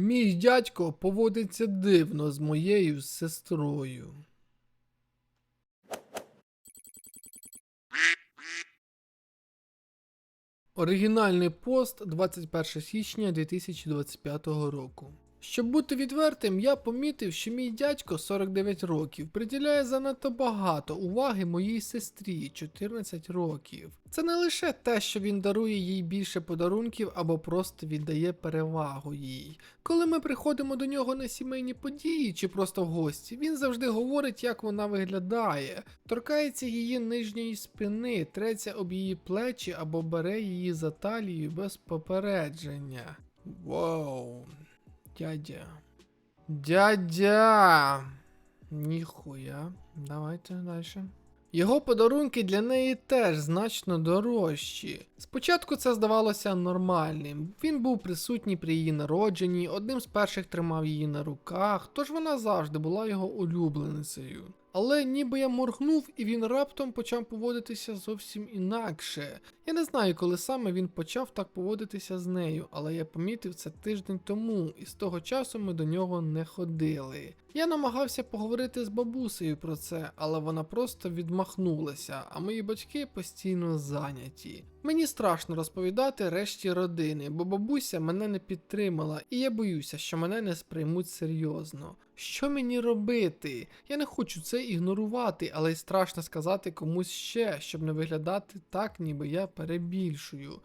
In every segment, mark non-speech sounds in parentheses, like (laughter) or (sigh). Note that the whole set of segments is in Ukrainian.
Мій дядько поводиться дивно з моєю сестрою. Оригінальний пост 21 січня 2025 року. Щоб бути відвертим, я помітив, що мій дядько 49 років приділяє занадто багато уваги моїй сестрі 14 років. Це не лише те, що він дарує їй більше подарунків або просто віддає перевагу їй. Коли ми приходимо до нього на сімейні події чи просто в гості, він завжди говорить, як вона виглядає, торкається її нижньої спини, треться об її плечі або бере її за талію без попередження. Вау. Дядя. Дядя. Ніхуя. Давайте далі. Його подарунки для неї теж значно дорожчі. Спочатку це здавалося нормальним. Він був присутній при її народженні, одним з перших тримав її на руках, тож вона завжди була його улюбленицею. Але ніби я моргнув, і він раптом почав поводитися зовсім інакше. Я не знаю, коли саме він почав так поводитися з нею, але я помітив це тиждень тому, і з того часу ми до нього не ходили. Я намагався поговорити з бабусею про це, але вона просто відмахнулася, а мої батьки постійно зайняті. Мені страшно розповідати решті родини, бо бабуся мене не підтримала, і я боюся, що мене не сприймуть серйозно. Що мені робити? Я не хочу це ігнорувати, але й страшно сказати комусь ще, щоб не виглядати так, ніби я перебільшую.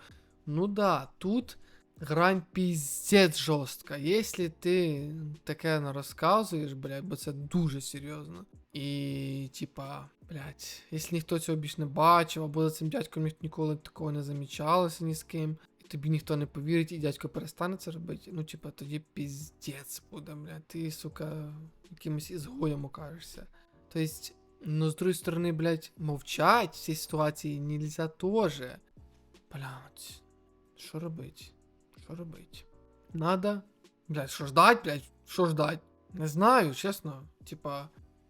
Ну да, тут грань піздець жорстка. Якщо ти таке не розказуєш, блядь, бо це дуже серйозно. І, типа, блядь, якщо ніхто цього більш не бачив, або за цим дядьком ні- ніколи такого не замічалося ні з ким, тобі ніхто не повірить, і дядько перестане це робити, ну, типа, тоді піздець буде, блядь. Ти, сука, якимось ізгоєм окажешся. Тобто, ну, з другої сторони, блядь, мовчать в цій ситуації нельзя тоже. Блядь, що робить? Що робить? Надо. Блядь, що ждать, блядь? Що ждать? Не знаю, чесно. Типа,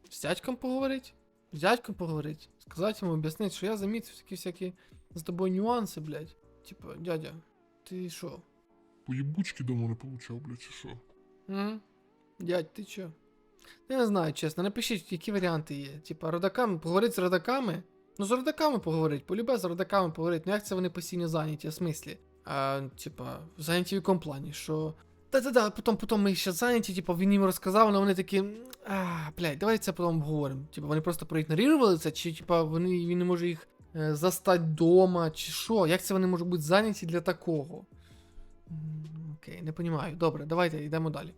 з дядьком поговорить? З дядьком поговорить. Сказати йому, об'яснити, що я замітив такі всякі з тобою нюанси, блядь. Типа, дядя, ти що? Поїбучки давно не получав, блядь, чи що? Дядь, ти чо? Я не знаю, чесно, напишіть, які варіанти є. Типа, родаками, поговорити з родаками? Ну, з родаками поговорить, полюбе з родаками поговорить. Ну як це вони постійно зайняті, в смислі? А, типа, зайняті в якому плані, що. Та-та-та, потім, потім ми ще зайняті, типу, він їм розказав, але вони такі. А, блядь, давай це потім обговоримо. Типа, вони просто проігнорували це, чи типа вони він не може їх е, застати вдома, чи що? Як це вони можуть бути зайняті для такого? Окей, не розумію. Добре, давайте йдемо далі.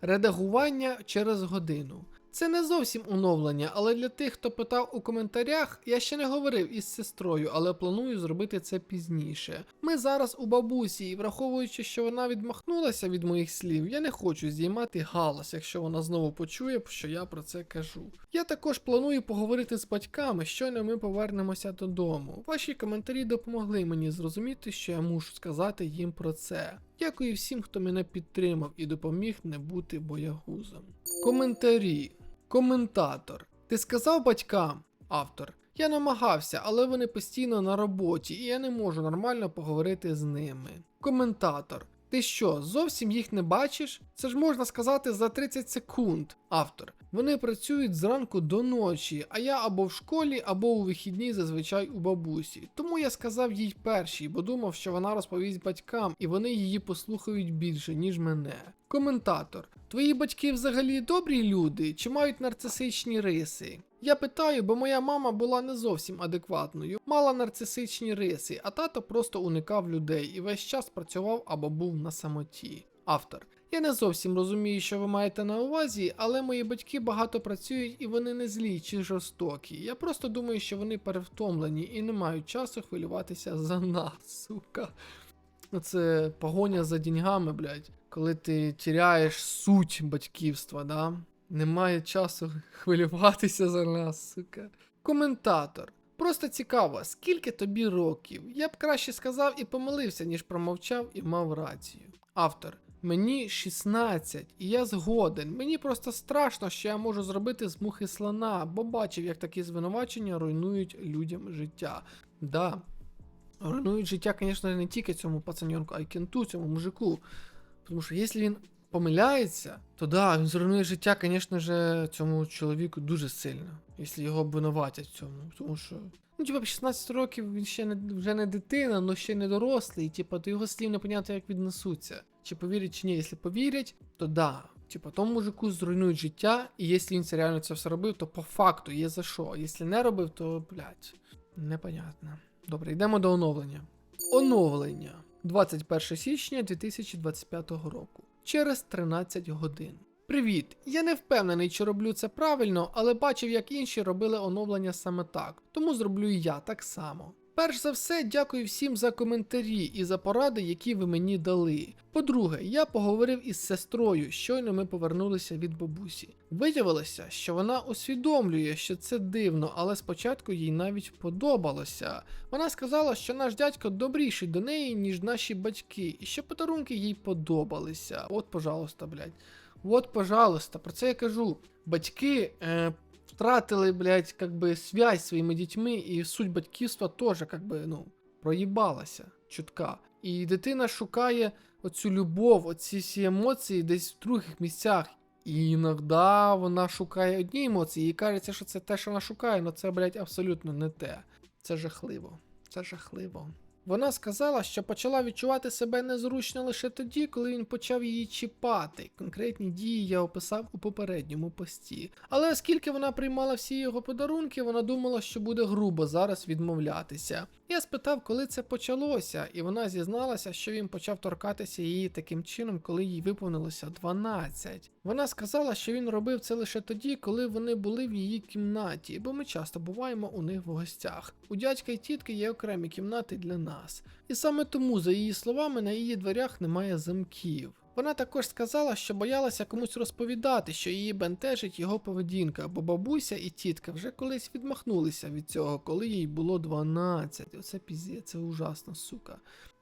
Редагування через годину. Це не зовсім оновлення, але для тих, хто питав у коментарях, я ще не говорив із сестрою, але планую зробити це пізніше. Ми зараз у бабусі, і враховуючи, що вона відмахнулася від моїх слів, я не хочу здіймати галас, якщо вона знову почує, що я про це кажу. Я також планую поговорити з батьками, щойно ми повернемося додому. Ваші коментарі допомогли мені зрозуміти, що я мушу сказати їм про це. Дякую всім, хто мене підтримав і допоміг не бути боягузом. Коментарі. Коментатор. Ти сказав батькам? Автор. Я намагався, але вони постійно на роботі, і я не можу нормально поговорити з ними. Коментатор. Ти що, зовсім їх не бачиш? Це ж можна сказати за 30 секунд. Автор. Вони працюють зранку до ночі, а я або в школі, або у вихідні зазвичай у бабусі. Тому я сказав їй першій, бо думав, що вона розповість батькам, і вони її послухають більше, ніж мене. Коментатор. Твої батьки взагалі добрі люди чи мають нарцисичні риси? Я питаю, бо моя мама була не зовсім адекватною, мала нарцисичні риси, а тато просто уникав людей і весь час працював або був на самоті. Автор. Я не зовсім розумію, що ви маєте на увазі, але мої батьки багато працюють і вони не злі чи жорстокі. Я просто думаю, що вони перевтомлені і не мають часу хвилюватися за нас, сука. Ну, Це погоня за деньгами, блядь. Коли ти тіряєш суть батьківства, да? Немає часу хвилюватися за нас, сука. Коментатор. Просто цікаво, скільки тобі років? Я б краще сказав і помилився, ніж промовчав і мав рацію. Автор. Мені 16, і я згоден. Мені просто страшно, що я можу зробити з мухи слона, бо бачив, як такі звинувачення руйнують людям життя. Да, руйнують життя, звісно, не тільки цьому пацаньонку, а й кенту, цьому мужику. Тому що якщо він помиляється, то да, він зруйнує життя, звісно ж, цьому чоловіку дуже сильно, якщо його обвинуватять в цьому. Тому що, ну, типа, 16 років він ще не вже не дитина, але ще не дорослий, типа, до його слів непонятно, як віднесуться. Чи повірять, чи ні. Якщо повірять, то да. Типа, тому мужику зруйнують життя, і якщо він це реально це все робив, то по факту є за що. Якщо не робив, то, блядь, непонятно. Добре, йдемо до оновлення. Оновлення 21 січня 2025 року. Через 13 годин. Привіт! Я не впевнений, чи роблю це правильно, але бачив, як інші робили оновлення саме так, тому зроблю і я так само. Перш за все, дякую всім за коментарі і за поради, які ви мені дали. По-друге, я поговорив із сестрою, щойно ми повернулися від бабусі. Виявилося, що вона усвідомлює, що це дивно, але спочатку їй навіть подобалося. Вона сказала, що наш дядько добріший до неї, ніж наші батьки, і що подарунки їй подобалися. От, пожалуйста, блядь. От, пожалуйста, про це я кажу. Батьки е, втратили, блядь, как би связь своїми дітьми, і суть батьківства теж, как би, ну, проїбалася чутка. І дитина шукає оцю любов, оці всі емоції десь в других місцях. І іноді вона шукає одні емоції, і кажеться, що це те, що вона шукає, але це, блядь, абсолютно не те. Це жахливо. Це жахливо. Вона сказала, що почала відчувати себе незручно лише тоді, коли він почав її чіпати. Конкретні дії я описав у попередньому пості. Але оскільки вона приймала всі його подарунки, вона думала, що буде грубо зараз відмовлятися. Я спитав, коли це почалося, і вона зізналася, що він почав торкатися її таким чином, коли їй виповнилося 12. Вона сказала, що він робив це лише тоді, коли вони були в її кімнаті, бо ми часто буваємо у них в гостях. У дядька і тітки є окремі кімнати для нас. І саме тому, за її словами, на її дверях немає замків. Вона також сказала, що боялася комусь розповідати, що її бентежить його поведінка, бо бабуся і тітка вже колись відмахнулися від цього, коли їй було 12. Оце піздець, це ужасно, сука.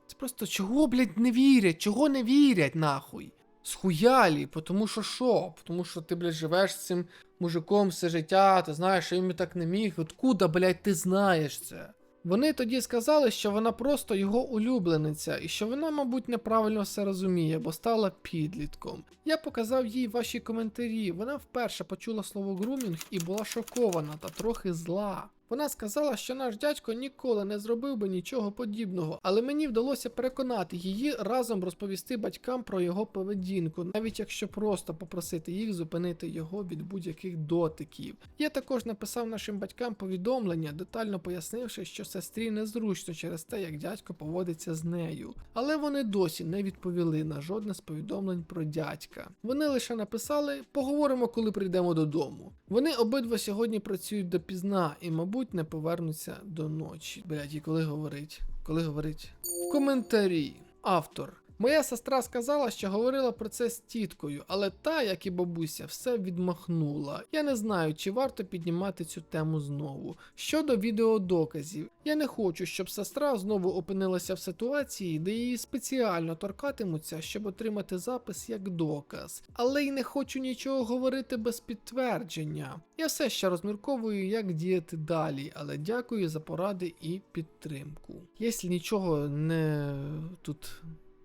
Це просто чого, блядь, не вірять? Чого не вірять, нахуй? Схуялі, тому що що? Тому що ти, блядь, живеш з цим мужиком все життя, ти знаєш, що він так не міг. Откуда, блядь, ти знаєш це? Вони тоді сказали, що вона просто його улюблениця, і що вона, мабуть, неправильно все розуміє, бо стала підлітком. Я показав їй ваші коментарі. Вона вперше почула слово грумінг і була шокована та трохи зла. Вона сказала, що наш дядько ніколи не зробив би нічого подібного, але мені вдалося переконати її разом розповісти батькам про його поведінку, навіть якщо просто попросити їх зупинити його від будь-яких дотиків. Я також написав нашим батькам повідомлення, детально пояснивши, що сестрі незручно через те, як дядько поводиться з нею. Але вони досі не відповіли на жодне з повідомлень про дядька. Вони лише написали: поговоримо, коли прийдемо додому. Вони обидва сьогодні працюють допізна і, мабуть, не повернуться до ночі. Блять, і коли говорить? Коли говорить? Коментарі. Автор. Моя сестра сказала, що говорила про це з тіткою, але та, як і бабуся, все відмахнула. Я не знаю, чи варто піднімати цю тему знову. Щодо відеодоказів, я не хочу, щоб сестра знову опинилася в ситуації, де її спеціально торкатимуться, щоб отримати запис як доказ. Але й не хочу нічого говорити без підтвердження. Я все ще розмірковую, як діяти далі, але дякую за поради і підтримку. Якщо нічого не тут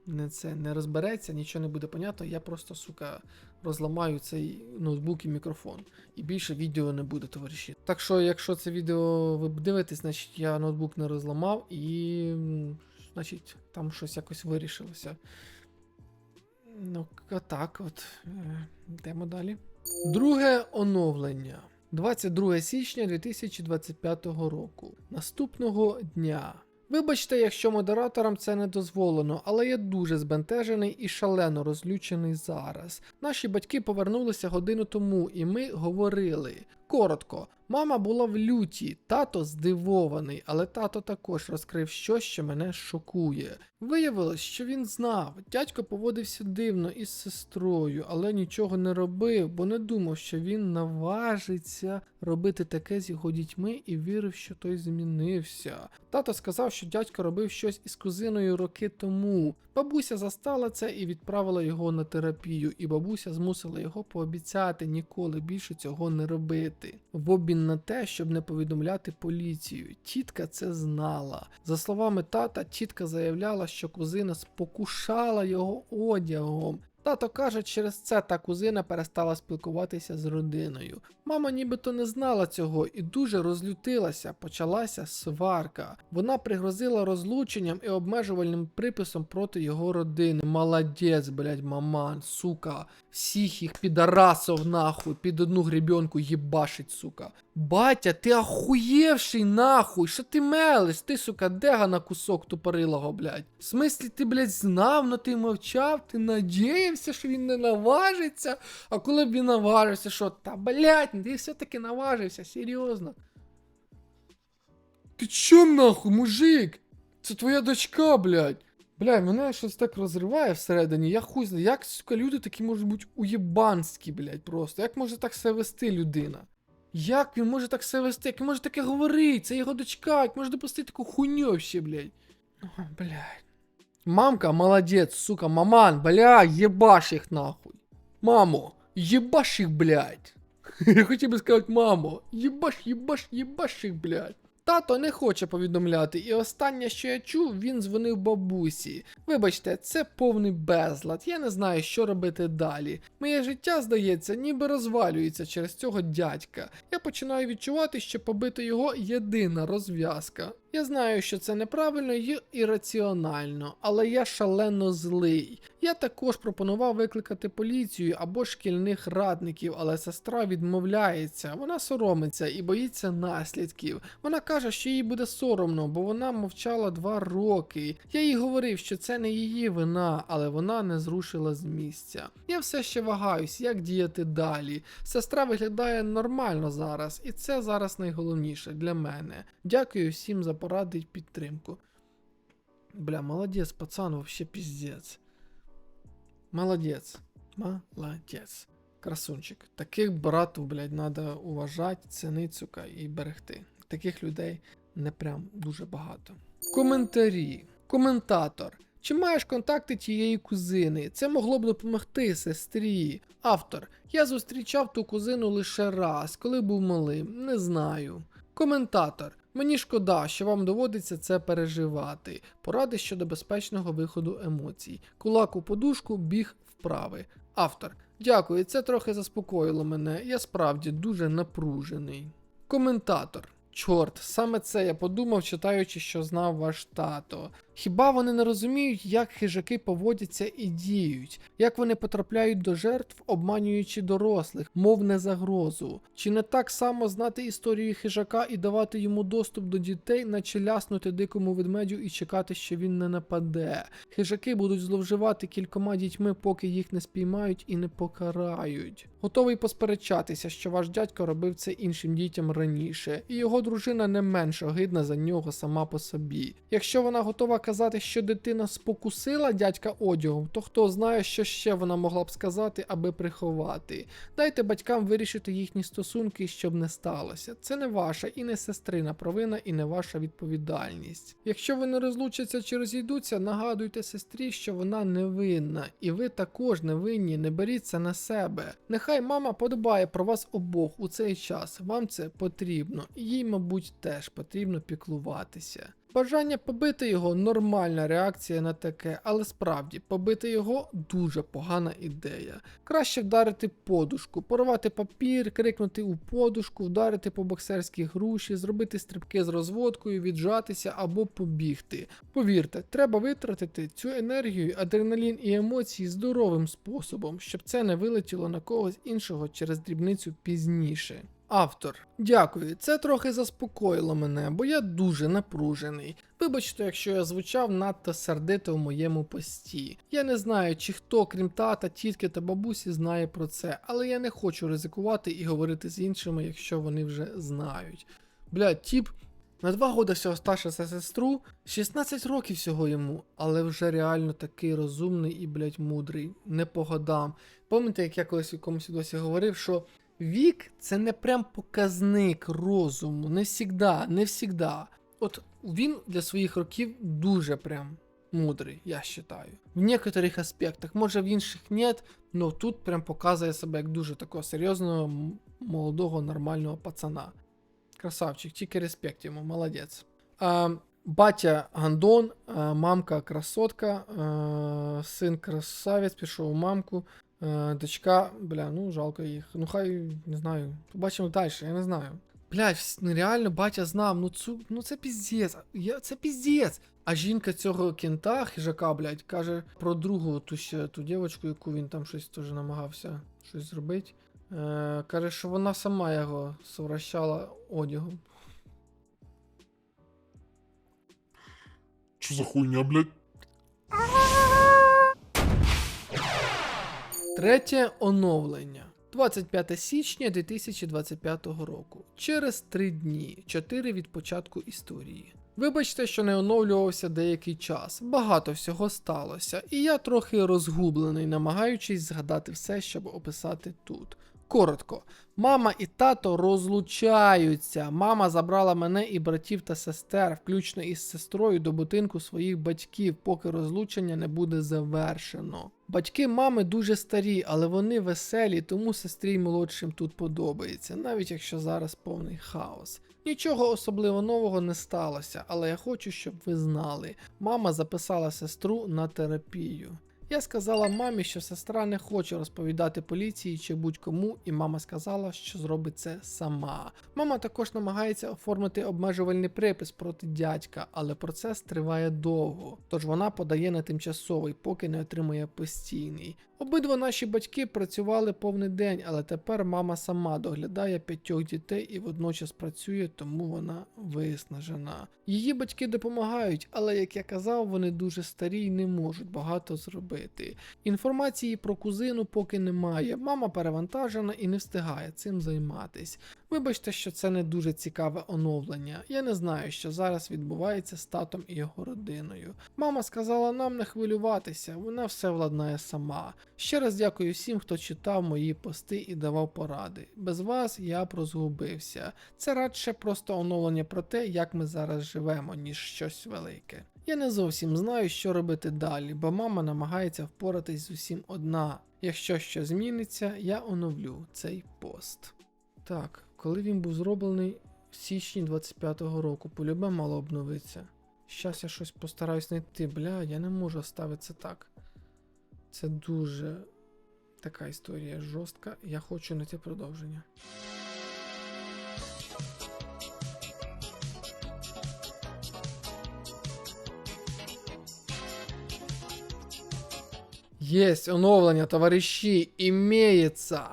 не це не розбереться, нічого не буде понятно, я просто, сука, розламаю цей ноутбук і мікрофон. І більше відео не буде, товариші. Так що, якщо це відео ви дивитесь, значить я ноутбук не розламав і. Значить, там щось якось вирішилося. Ну, так от. Е, Йдемо далі. Друге оновлення. 22 січня 2025 року. Наступного дня. Вибачте, якщо модераторам це не дозволено, але я дуже збентежений і шалено розлючений зараз. Наші батьки повернулися годину тому, і ми говорили. Коротко, мама була в люті, тато здивований, але тато також розкрив щось, що мене шокує. Виявилось, що він знав, дядько поводився дивно із сестрою, але нічого не робив, бо не думав, що він наважиться робити таке з його дітьми і вірив, що той змінився. Тато сказав, що дядько робив щось із кузиною роки тому. Бабуся застала це і відправила його на терапію, і бабуся змусила його пообіцяти ніколи більше цього не робити. В обмін на те, щоб не повідомляти поліцію. Тітка це знала. За словами тата, тітка заявляла, що кузина спокушала його одягом. Тато каже, через це та кузина перестала спілкуватися з родиною. Мама нібито не знала цього і дуже розлютилася. Почалася сварка. Вона пригрозила розлученням і обмежувальним приписом проти його родини. Молодець, блядь, маман, сука. Всіх їх підарасов нахуй, під одну гребенку їбашить, сука. Батя, ти ахуєвший нахуй, що ти мелиш? Ти, сука, дега на кусок тупорилого, блядь. В смислі, ти, блядь, знав, но ти мовчав, ти надіявся, що він не наважиться. А коли б він наважився, що та блядь, ти все-таки наважився, серйозно. Ти чо нахуй, мужик? Це твоя дочка, блядь. Бля, мене щось так розриває всередині. Я хуй знаю, як, сука, люди такі можуть бути уєбанські, блядь, просто. Як може так себе вести людина? Як він може так себе вести? Як він може таке говорити? Це його дочка, як може допустити таку хуйню вообще, блядь. Ой, блядь. Мамка, молодець, сука, маман, бля, єбаш їх нахуй. Мамо, єбаш їх, блядь. (laughs) Я хотів би сказати, мамо, єбаш, єбаш, єбаш їх, блядь. Тато не хоче повідомляти, і останнє, що я чув, він дзвонив бабусі. Вибачте, це повний безлад. Я не знаю, що робити далі. Моє життя, здається, ніби розвалюється через цього дядька. Я починаю відчувати, що побити його єдина розв'язка. Я знаю, що це неправильно і ірраціонально, але я шалено злий. Я також пропонував викликати поліцію або шкільних радників, але сестра відмовляється. Вона соромиться і боїться наслідків. Вона каже, що їй буде соромно, бо вона мовчала два роки. Я їй говорив, що це не її вина, але вона не зрушила з місця. Я все ще вагаюсь, як діяти далі. Сестра виглядає нормально зараз, і це зараз найголовніше для мене. Дякую всім за поради й підтримку. Бля, молодець, пацан, вообще піздець. Молодець. Молодець. Красунчик. Таких братів, блядь, надо уважати, цінити, сука, і берегти. Таких людей не прям дуже багато. Коментарі. Коментатор. Чи маєш контакти тієї кузини? Це могло б допомогти сестрі. Автор. Я зустрічав ту кузину лише раз, коли був малим. Не знаю. Коментатор. Мені шкода, що вам доводиться це переживати. Поради щодо безпечного виходу емоцій. Кулак у подушку, біг вправи. Автор. Дякую, це трохи заспокоїло мене. Я справді дуже напружений. Коментатор. Чорт, саме це я подумав, читаючи, що знав ваш тато. Хіба вони не розуміють, як хижаки поводяться і діють, як вони потрапляють до жертв, обманюючи дорослих, мов не загрозу? Чи не так само знати історію хижака і давати йому доступ до дітей, наче ляснути дикому ведмедю і чекати, що він не нападе? Хижаки будуть зловживати кількома дітьми, поки їх не спіймають і не покарають. Готовий посперечатися, що ваш дядько робив це іншим дітям раніше, і його дружина не менш огидна за нього сама по собі. Якщо вона готова казати, що дитина спокусила дядька одягом, то хто знає, що ще вона могла б сказати, аби приховати. Дайте батькам вирішити їхні стосунки, щоб не сталося. Це не ваша і не сестрина провина, і не ваша відповідальність. Якщо вони розлучаться чи розійдуться, нагадуйте сестрі, що вона невинна, і ви також невинні, не беріть це на себе. Нехай мама подбає про вас обох у цей час. Вам це потрібно, і їй, мабуть, теж потрібно піклуватися. Бажання побити його нормальна реакція на таке, але справді побити його дуже погана ідея. Краще вдарити подушку, порвати папір, крикнути у подушку, вдарити по боксерській груші, зробити стрибки з розводкою, віджатися або побігти. Повірте, треба витратити цю енергію, адреналін і емоції здоровим способом, щоб це не вилетіло на когось іншого через дрібницю пізніше. Автор, дякую, це трохи заспокоїло мене, бо я дуже напружений. Вибачте, якщо я звучав надто сердито в моєму пості. Я не знаю, чи хто, крім тата, тітки та бабусі, знає про це, але я не хочу ризикувати і говорити з іншими, якщо вони вже знають. Блядь, тіп на два года всього старше за сестру, 16 років всього йому, але вже реально такий розумний і, блядь, мудрий, не по годам. Пам'ятаєте, як я колись в якомусь досі говорив, що Вік це не прям показник розуму, не всігда, не всігда. От він для своїх років дуже прям мудрий, я вважаю. В некоторих аспектах, може в інших нет, но тут прям показує себе як дуже такого серйозного, молодого, нормального пацана. Красавчик, тільки респект йому, молодець. А, батя Гандон, мамка красотка, син красавець, пішов у мамку. А, Дочка, бля, ну жалко їх. Ну хай не знаю. Побачимо далі, я не знаю. Блядь, вс- ну реально батя знав, ну цу, ну це піздець. Я, це піздець. А жінка цього кента, хижака, блядь, каже про другу ту ще ту дівчинку, яку він там щось теж намагався щось зробити. Е, каже, що вона сама його совращала одягом. Що за хуйня, блядь? Третє оновлення. 25 січня 2025 року. Через три дні, 4 від початку історії. Вибачте, що не оновлювався деякий час. Багато всього сталося, і я трохи розгублений, намагаючись згадати все, щоб описати тут. Коротко, мама і тато розлучаються. Мама забрала мене і братів та сестер, включно із сестрою, до будинку своїх батьків, поки розлучення не буде завершено. Батьки мами дуже старі, але вони веселі, тому сестрі й молодшим тут подобається, навіть якщо зараз повний хаос. Нічого особливо нового не сталося, але я хочу, щоб ви знали. Мама записала сестру на терапію. Я сказала мамі, що сестра не хоче розповідати поліції чи будь-кому, і мама сказала, що зробить це сама. Мама також намагається оформити обмежувальний припис проти дядька, але процес триває довго, тож вона подає на тимчасовий, поки не отримує постійний. Обидва наші батьки працювали повний день, але тепер мама сама доглядає п'ятьох дітей і водночас працює, тому вона виснажена. Її батьки допомагають, але як я казав, вони дуже старі і не можуть багато зробити. Інформації про кузину поки немає. Мама перевантажена і не встигає цим займатись. Вибачте, що це не дуже цікаве оновлення. Я не знаю, що зараз відбувається з татом і його родиною. Мама сказала нам не хвилюватися, вона все владнає сама. Ще раз дякую всім, хто читав мої пости і давав поради. Без вас я б розгубився. Це радше просто оновлення про те, як ми зараз живемо, ніж щось велике. Я не зовсім знаю, що робити далі, бо мама намагається впоратись з усім одна. Якщо щось зміниться, я оновлю цей пост. Так, коли він був зроблений в січні 25-го року, полюбе мало обновитися. Щас я щось постараюсь знайти. Бля, я не можу ставити це так. Це дуже така історія жорстка. Я хочу знайти продовження. Єсть оновлення, товариші, імеється.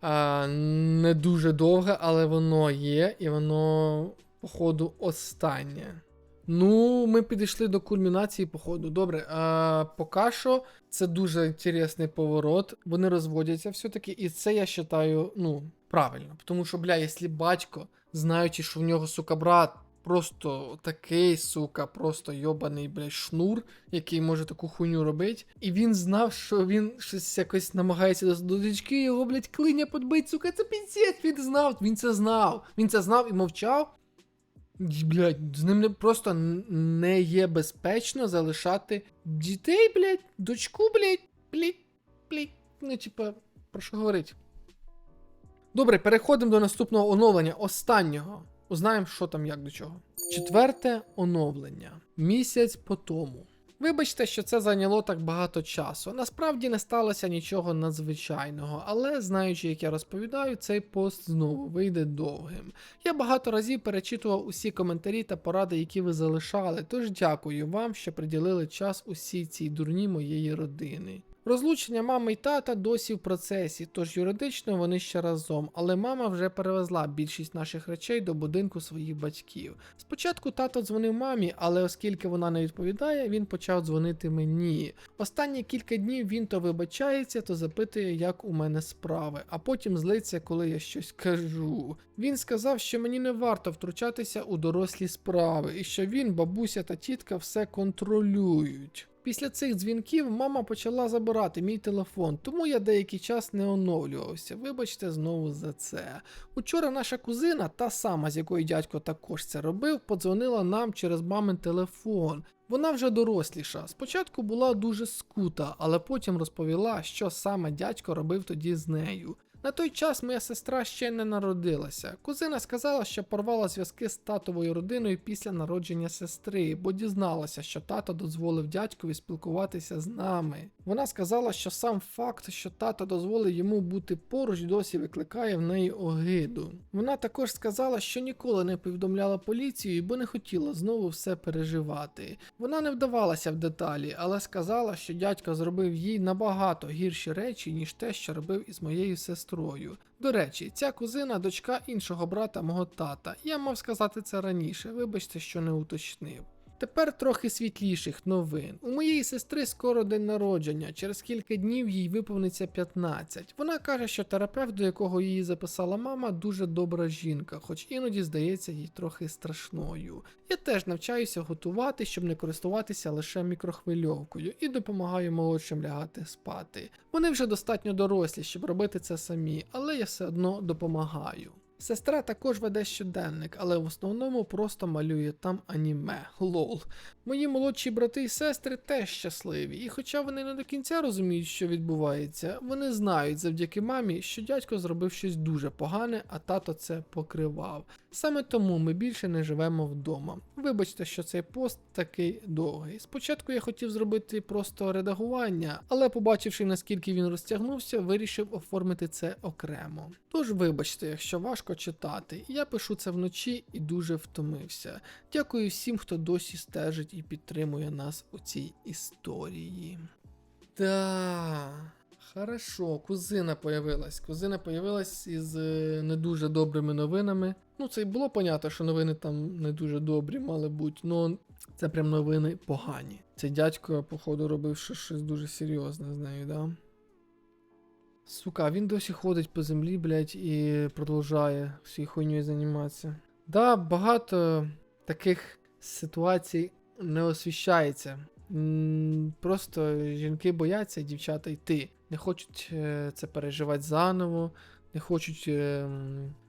А, не дуже довге, але воно є, і воно, походу, останнє. Ну, ми підійшли до кульмінації, походу. Добре, а, поки що це дуже інтересний поворот. Вони розводяться все-таки, і це я вважаю, ну, правильно. Тому що, бля, якщо батько, знаючи, що в нього, сука, брат, просто такий, сука, просто йобаний, блядь, шнур, який може таку хуйню робити. І він знав, що він щось якось намагається до, до дочки його, блядь, клиня подбить, сука, це піздець, він знав, він це знав. Він це знав і мовчав. І, Блядь, з ним просто не є безпечно залишати дітей, блядь, дочку, блядь, блядь, блядь. Ну, типа, про що говорить. Добре, переходимо до наступного оновлення, останнього. Узнаємо, що там як до чого. Четверте оновлення. Місяць по тому. Вибачте, що це зайняло так багато часу. Насправді не сталося нічого надзвичайного, але знаючи, як я розповідаю, цей пост знову вийде довгим. Я багато разів перечитував усі коментарі та поради, які ви залишали, тож дякую вам, що приділили час усій цій дурні моєї родини. Розлучення мами й тата досі в процесі, тож юридично вони ще разом, але мама вже перевезла більшість наших речей до будинку своїх батьків. Спочатку тато дзвонив мамі, але оскільки вона не відповідає, він почав дзвонити мені. Останні кілька днів він то вибачається, то запитує, як у мене справи, а потім злиться, коли я щось кажу. Він сказав, що мені не варто втручатися у дорослі справи, і що він, бабуся та тітка все контролюють. Після цих дзвінків мама почала забирати мій телефон, тому я деякий час не оновлювався. Вибачте знову за це. Учора наша кузина, та сама, з якою дядько також це робив, подзвонила нам через мамин телефон. Вона вже доросліша. Спочатку була дуже скута, але потім розповіла, що саме дядько робив тоді з нею. На той час моя сестра ще не народилася. Кузина сказала, що порвала зв'язки з татовою родиною після народження сестри, бо дізналася, що тато дозволив дядькові спілкуватися з нами. Вона сказала, що сам факт, що тато дозволив йому бути поруч, досі викликає в неї огиду. Вона також сказала, що ніколи не повідомляла поліцію, бо не хотіла знову все переживати. Вона не вдавалася в деталі, але сказала, що дядько зробив їй набагато гірші речі, ніж те, що робив із моєю сестрою. До речі, ця кузина дочка іншого брата мого тата. Я мав сказати це раніше, вибачте, що не уточнив. Тепер трохи світліших новин. У моєї сестри скоро день народження. Через кілька днів їй виповниться 15. Вона каже, що терапевт, до якого її записала мама, дуже добра жінка, хоч іноді здається їй трохи страшною. Я теж навчаюся готувати, щоб не користуватися лише мікрохвильовкою, і допомагаю молодшим лягати спати. Вони вже достатньо дорослі, щоб робити це самі, але я все одно допомагаю. Сестра також веде щоденник, але в основному просто малює там аніме. Лол. Мої молодші брати і сестри теж щасливі, і хоча вони не до кінця розуміють, що відбувається, вони знають завдяки мамі, що дядько зробив щось дуже погане, а тато це покривав. Саме тому ми більше не живемо вдома. Вибачте, що цей пост такий довгий. Спочатку я хотів зробити просто редагування, але побачивши наскільки він розтягнувся, вирішив оформити це окремо. Тож вибачте, якщо важко читати, я пишу це вночі і дуже втомився. Дякую всім, хто досі стежить і підтримує нас у цій історії. Да. Хорошо, кузина появилась. Кузина появилась із е, не дуже добрими новинами. Ну, це й було понятно, що новини там не дуже добрі мали бути, ну це прям новини погані. Цей дядько, походу, робив щось дуже серйозне з нею, да? Сука, він досі ходить по землі, блядь, і продовжує всією хуйньою займатися. Да, багато таких ситуацій не освіщається. Просто жінки бояться, дівчата йти. Не хочуть е, це переживати заново, не хочуть е,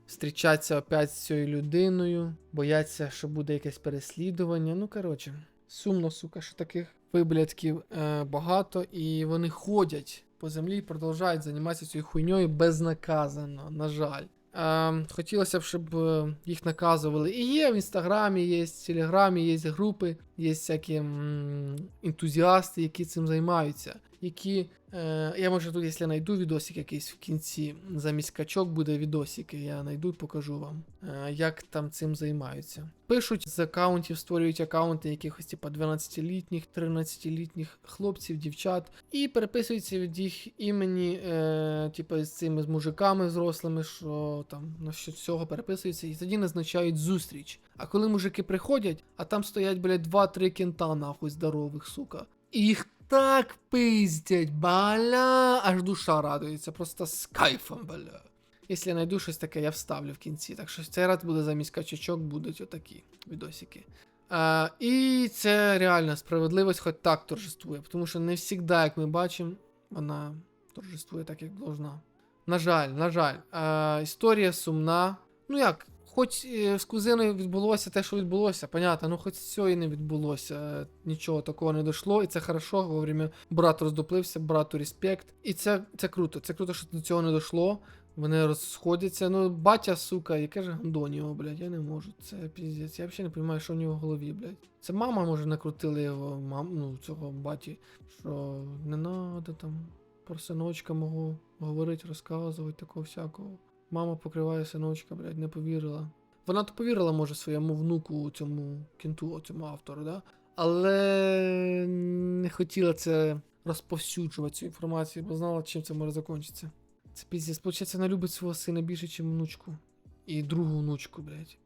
зустрічатися опять з цією людиною, бояться, що буде якесь переслідування. Ну, коротше, сумно, сука, що таких виблядків е, багато, і вони ходять по землі і продовжають займатися цією хуйньою безнаказано, на жаль. Е, хотілося б, щоб е, їх наказували. І є в інстаграмі, є в телеграмі, є групи, є всякі м, ентузіасти, які цим займаються. Які. Е, я може тут, якщо знайду відосик якийсь в кінці, замість качок буде відосики, я знайду і покажу вам, е, як там цим займаються. Пишуть з аккаунтів, створюють аккаунти якихось типа 12-літніх, 13-літніх хлопців, дівчат, і переписуються від їх імені, е, типа з цими з мужиками взрослими, що там на що цього переписуються, і тоді назначають зустріч. А коли мужики приходять, а там стоять, блядь, 2-3 кента, нахуй здорових, сука. І їх так пиздять, бля, аж душа радується, просто з кайфом, бля. Якщо я знайду щось таке, я вставлю в кінці. Так що цей раз буде замість качачок будуть отакі відосики. А, і це реально справедливість хоч так торжествує, тому що не завжди, як ми бачимо, вона торжествує так, як должна. На жаль, на жаль, а, історія сумна. Ну як, хоч е, з кузиною відбулося те, що відбулося, понятно, ну хоч цього і не відбулося. Нічого такого не дійшло, і це хорошо. Вовремя брат роздуплився, брату респект. І це, це круто. Це круто, що до цього не дійшло. Вони розходяться. Ну, батя, сука, яке ж гандон його, блядь, я не можу. Це піздець. Я взагалі не розумію, що в нього в голові, блядь. Це мама, може, накрутила його, мам, ну, цього баті, що не надо там про синочка мого говорити, розказувати, такого всякого. Мама покриває синочка, блядь, не повірила. Вона то повірила, може, своєму внуку, цьому кінту, цьому автору, да? але не хотіла це розповсюджувати цю інформацію, бо знала, чим це може закінчитися. Це піздець, получається, вона любить свого сина більше, ніж внучку. І другу внучку, блядь.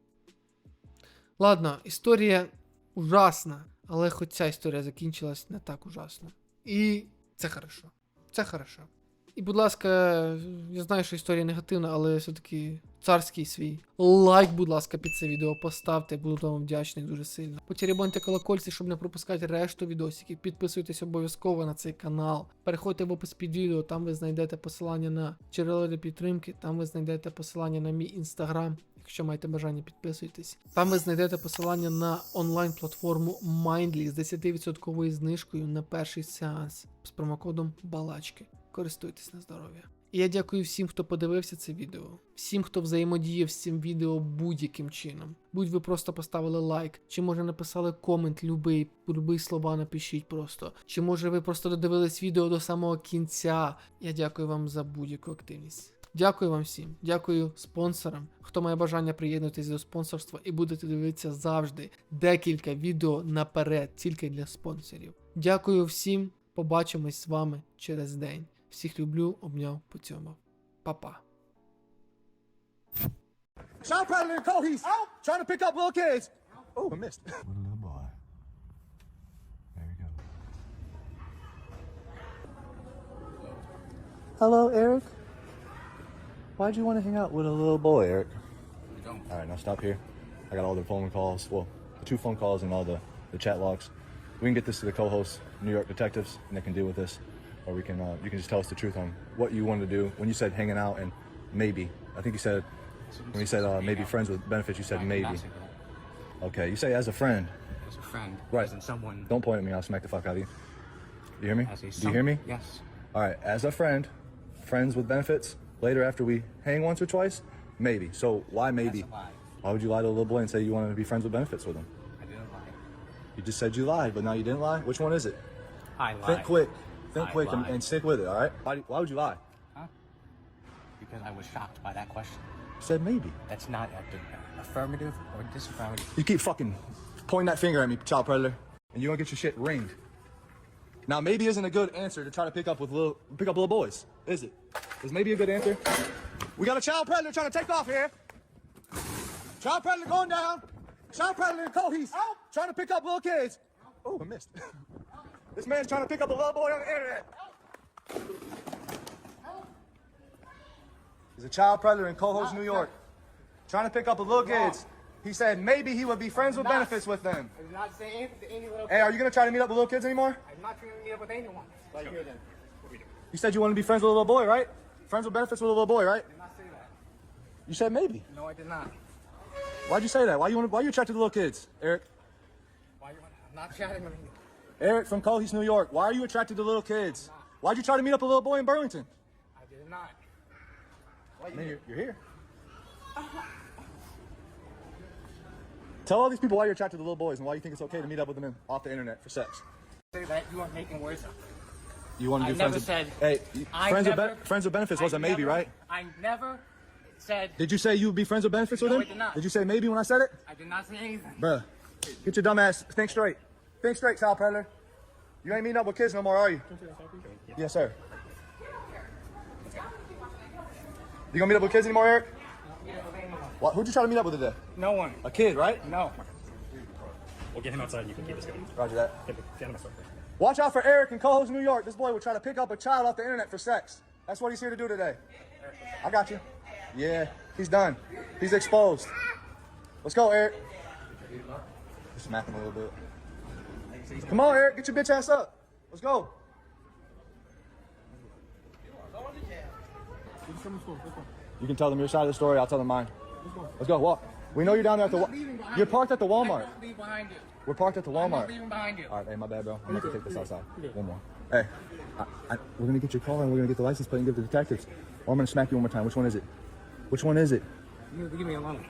Ладно, історія ужасна, але хоч ця історія закінчилась не так ужасно. І це хорошо. Це хорошо. І, будь ласка, я знаю, що історія негативна, але все-таки царський свій. Лайк, будь ласка, під це відео поставте, буду вам вдячний дуже сильно. Потеребоньте колокольці, щоб не пропускати решту відосиків. Підписуйтесь обов'язково на цей канал. Переходьте в опис під відео, там ви знайдете посилання на джерело для підтримки, там ви знайдете посилання на мій інстаграм. Якщо маєте бажання, підписуйтесь. Там ви знайдете посилання на онлайн-платформу Mindly з 10% знижкою на перший сеанс з промокодом Балачки. Користуйтесь на здоров'я. І я дякую всім, хто подивився це відео, всім, хто взаємодіяв з цим відео будь-яким чином. Будь ви просто поставили лайк, чи може написали комент, любий, любий слова напишіть просто. Чи може ви просто додивились відео до самого кінця. Я дякую вам за будь-яку активність. Дякую вам всім, дякую спонсорам, хто має бажання приєднатися до спонсорства і будете дивитися завжди декілька відео наперед, тільки для спонсорів. Дякую всім, побачимось з вами через день. Всіх люблю, обняв, поцьомав. Па-па. Shot Predator and Cohees trying to pick up little kids. Oh, I missed. With a little boy. There you go. Hello, Eric. Why'd you want to hang out with a little boy, Eric? All right, now stop here. I got all the phone calls. Well, the two phone calls and all the, the chat logs. We can get this to the co-hosts, New York detectives, and they can deal with this. Or we can, uh, you can just tell us the truth on what you wanted to do. When you said hanging out and maybe, I think you said, when you said uh, maybe friends with benefits, you said maybe. not say that. Okay, you say as a friend. As a friend, Right. as in someone. Don't point at me. I'll smack the fuck out of you. You hear me? As a Do you hear me? Yes. All right, as a friend, friends with benefits. Later, after we hang once or twice, maybe. So why maybe? That's a lie. Why would you lie to a little boy and say you wanted to be friends with benefits with him? I didn't lie. You just said you lied, but now you didn't lie. Which one is it? I lied. Think quick. Think I quick and, lied. and stick with it. All right. Why, why would you lie? Huh? Because I was shocked by that question. Said maybe. That's not a- affirmative or disaffirmative. You keep fucking pointing that finger at me, child predator, and you're gonna get your shit ringed. Now, maybe isn't a good answer to try to pick up with little pick up little boys, is it? Is maybe a good answer? We got a child predator trying to take off here. Child predator going down. Child predator and Cohees trying to pick up little kids. Oh, I missed. (laughs) this man's trying to pick up a little boy on the internet. He's a child predator in Cohoes, New York, trying to pick up a little kids. He said maybe he would be friends with benefits with them. I did not say anything to any little Hey, are you gonna try to meet up with little kids anymore? I'm not trying to meet up with anyone. Right here then. You said you want to be friends with a little boy, right? Friends with benefits with a little boy, right? I did not say that. You said maybe. No, I did not. Why'd you say that? Why you want? Why you attracted to little kids, Eric? Why you I'm not chatting with anyone. Eric from Cohees, New York. Why are you attracted to little kids? Why'd you try to meet up with a little boy in Burlington? I did not. Mean, you're, you're here. Tell all these people why you're attracted to little boys and why you think it's okay to meet up with them off the internet for sex. Say that you are making words up. You want to I be never friends said- with? Hey, I friends never- with friends with benefits was I a maybe, never- right? I never said. Did you say you would be friends with benefits with No, him? I did not. Did you say maybe when I said it? I did not say anything. Bruh, get your dumb ass. Think straight. Think straight, child predator. You ain't meeting up with kids no more, are you? Yes, sir. You gonna meet up with kids anymore, Eric? What? Who'd you try to meet up with today? No one. A kid, right? No. We'll get him outside and you can keep us going. Roger that. Get, get him outside. Watch out for Eric in Cohoes, New York. This boy will try to pick up a child off the internet for sex. That's what he's here to do today. I got you. Yeah, he's done. He's exposed. Let's go, Eric. Just smack him a little bit. Come on, Eric. Get your bitch ass up. Let's go. You can tell them your side of the story. I'll tell them mine. Let's go. Walk. We know you're down there at the. Wa- not leaving behind You're parked at the Walmart. won't leave behind you. We're parked at the Walmart. leaving behind you. All right, hey, my bad, bro. I'm gonna have to take this outside. One more. Hey, I, I, we're gonna get your car and we're gonna get the license plate and give it to the detectives. Or I'm gonna smack you one more time. Which one is it? Which one is it? You leave me alone.